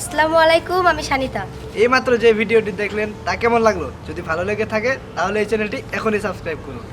আসসালামু আলাইকুম, আমি সানিতা এইমাত্র যে ভিডিওটি দেখলেন, তা কেমন লাগল? যদি ভালো লেগে থাকে, তাহলে এই চ্যানেলটি এখনই সাবস্ক্রাইব করুন।